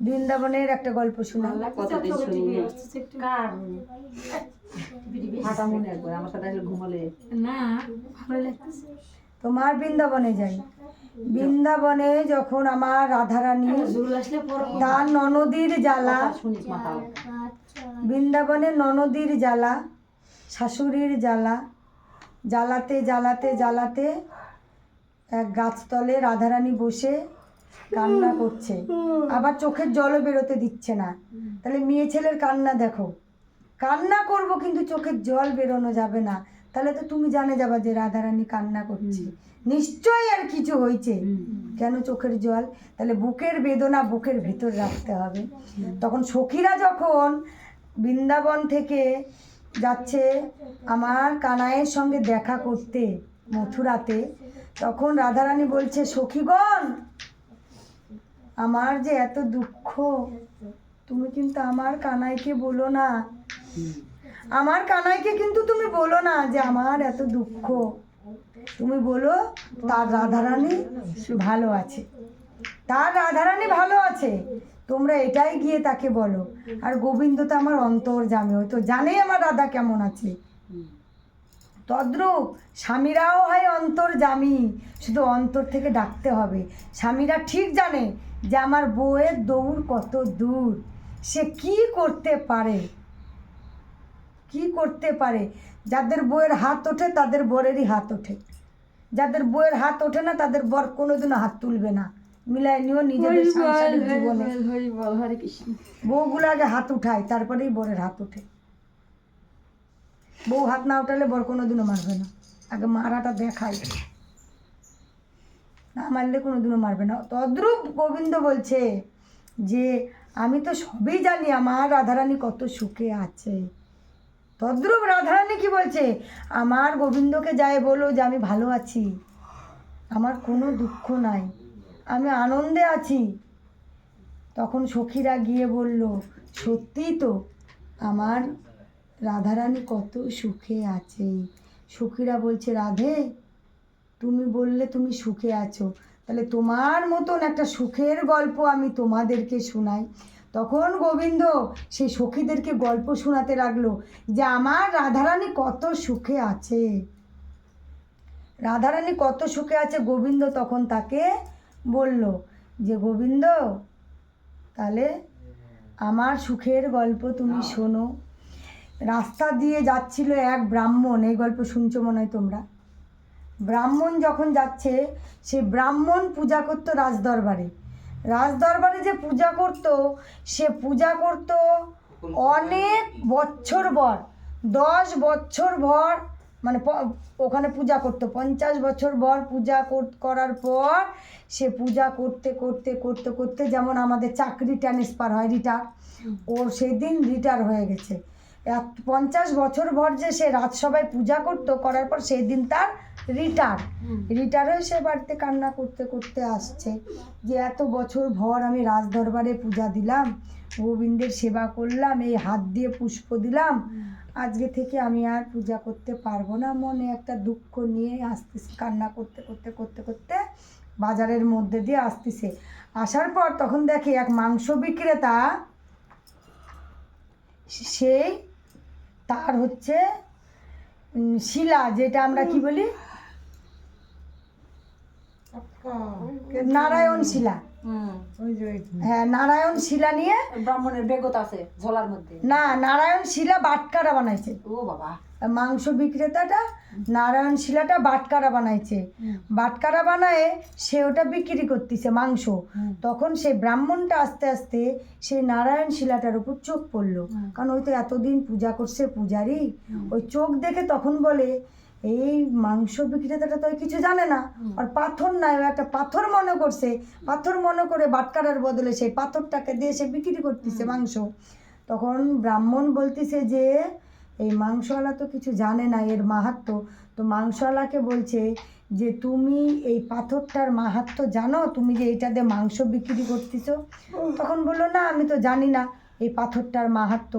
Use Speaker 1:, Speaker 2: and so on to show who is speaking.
Speaker 1: বৃন্দাবনের একটা গল্প শোনা। তোমার বৃন্দাবনে যাই। বৃন্দাবনে যখন আমার রাধারানী তার ননদীর জ্বালা বৃন্দাবনে ননদীর জ্বালা শাশুড়ির জ্বালা জ্বালাতে জ্বালাতে জ্বালাতে এক গাছতলে রাধারানী বসে কান্না করছে। আবার চোখের জলও বেরোতে দিচ্ছে না। তাহলে মেয়ে ছেলের কান্না দেখো। কান্না করব কিন্তু চোখের জল বেরোনো যাবে না। তাহলে তো তুমি জানে যাবা যে রাধারানী কান্না করছে। নিশ্চয়ই আর কিছু হয়েছে। কেন চোখের জল? তাহলে বুকের বেদনা বুকের ভেতর রাখতে হবে। তখন সখীরা যখন বৃন্দাবন থেকে যাচ্ছে আমার কানাইয়ের সঙ্গে দেখা করতে মথুরাতে, তখন রাধারানী বলছে, সখীগণ আমার যে এত দুঃখ, তুমি কিন্তু আমার কানাইকে বলো না। আমার কানাইকে কিন্তু তুমি বলো না যে আমার এত দুঃখ। তুমি বলো, তার রাধারানী ভালো আছে। তার রাধারানী ভালো আছে। তোমরা এটাই গিয়ে তাকে বলো। আর গোবিন্দ তো আমার অন্তর জামে ওই তো জানেই আমার রাধা কেমন আছে। তদ্রূপ স্বামীরাও হয় অন্তর জামি শুধু অন্তর থেকে ডাকতে হবে। স্বামীরা ঠিক জানে যে আমার বউয়ের দৌড় কত দূর। সে কি করতে পারে? কি করতে পারে? যাদের বইয়ের হাত ওঠে তাদের বরেরই হাত ওঠে। যাদের বইয়ের হাত ওঠে না তাদের বর কোনোদিনও হাত তুলবে না। মিলাই নিও নিজেদের সাংসারিক জীবনে। বউগুলো আগে হাত উঠায় তারপরেই বরের হাত ওঠে। বউ হাত না উঠালে বর কোনোদিনও মারবে না। আগে মারাটা দেখায় না মারলে কোনোদিনও মারবে না। তদ্রূপ গোবিন্দ বলছে যে, আমি তো সবই জানি আমার রাধারানী কত সুখে আছে। তদ্রূপ রাধারানী কি বলছে? আমার গোবিন্দকে যায় বলো যে আমি ভালো আছি। আমার কোনো দুঃখ নাই। আমি আনন্দে আছি। তখন সখীরা গিয়ে বলল, সত্যিই তো আমার রাধারানী কত সুখে আছে। সখীরা বলছে রাধে তুমি বললে তুমি সুখে আছো। তাহলে তোমার মতন একটা সুখের গল্প আমি তোমাদেরকে শোনাই। তখন গোবিন্দ সেই সখীদেরকে গল্প শোনাতে লাগল যে আমার রাধারানী কত সুখে আছে। রাধারানী কত সুখে আছে গোবিন্দ তখন তাকে বলল যে গোবিন্দ তাহলে আমার সুখের গল্প তুমি শোনো। রাস্তা দিয়ে যাচ্ছিল এক ব্রাহ্মণ। এই গল্প শুনছো মনে হয় তোমরা? ব্রাহ্মণ যখন যাচ্ছে, সে ব্রাহ্মণ পূজা করতো রাজদরবারে। রাজদরবারে যে পূজা করতো, সে পূজা করতো অনেক বছর ভর দশ বছর ভর মানে ওখানে পূজা করতো। পঞ্চাশ বছর ভর পূজা কর- করার পর সে পূজা করতে করতে করতে করতে যেমন আমাদের চাকরি ট্রান্সফার হয় রিটার ওর সেদিন রিটার হয়ে গেছে। এক পঞ্চাশ বছর ভর যে সে রাজসভায় পূজা করতো করার পর সেই দিন তার রিটার রিটার হয়ে সে বাড়িতে কান্না করতে করতে আসছে। যে এত বছর ভর আমি রাজদরবারে পূজা দিলাম গোবিন্দের সেবা করলাম এই হাত দিয়ে পুষ্প দিলাম আজকে থেকে আমি আর পূজা করতে পারব না। মনে একটা দুঃখ নিয়ে আসতেছে কান্না করতে করতে করতে করতে বাজারের মধ্যে দিয়ে আসতেছে। আসার পর তখন দেখে এক মাংস বিক্রেতা সেই তার হচ্ছে শিলা যেটা আমরা কি বলি? নারায়ণ শিলা। হ্যাঁ নারায়ণ শিলা নিয়ে
Speaker 2: ব্রাহ্মণের বেগত আছে ঝোলার মধ্যে।
Speaker 1: না নারায়ণ শিলা বাটকারা বানাইছে।
Speaker 2: ও বাবা।
Speaker 1: মাংস বিক্রেতাটা নারায়ণ শিলাটা বাটকারা বানাইছে। বাটকারা বানায় সে ওটা বিক্রি করতেছে মাংস। তখন সেই ব্রাহ্মণটা আস্তে আস্তে সেই নারায়ণ শিলাটার উপর চোখ পড়ল। কারণ ওই তো এতদিন পূজা করছে পূজারি ওই চোখ দেখে তখন বলে এই মাংস বিক্রেতাটা তো কিছু জানে না। আর পাথর নাই ও একটা পাথর মনে করছে। পাথর মনে করে বাটকারার বদলে সেই পাথরটাকে দিয়ে সে বিক্রি করতেছে মাংস। তখন ব্রাহ্মণ বলতেছে যে এই মাংসওয়ালা তো কিছু জানে না এর মাহাত্ম তো মাংসওয়ালাকে বলছে যে তুমি এই পাথরটার মাহাত্ম জানো? তুমি যে এইটা দিয়ে মাংস বিক্রি করতেছো? তখন বলল না আমি তো জানি না এই পাথরটার মাহাত্ম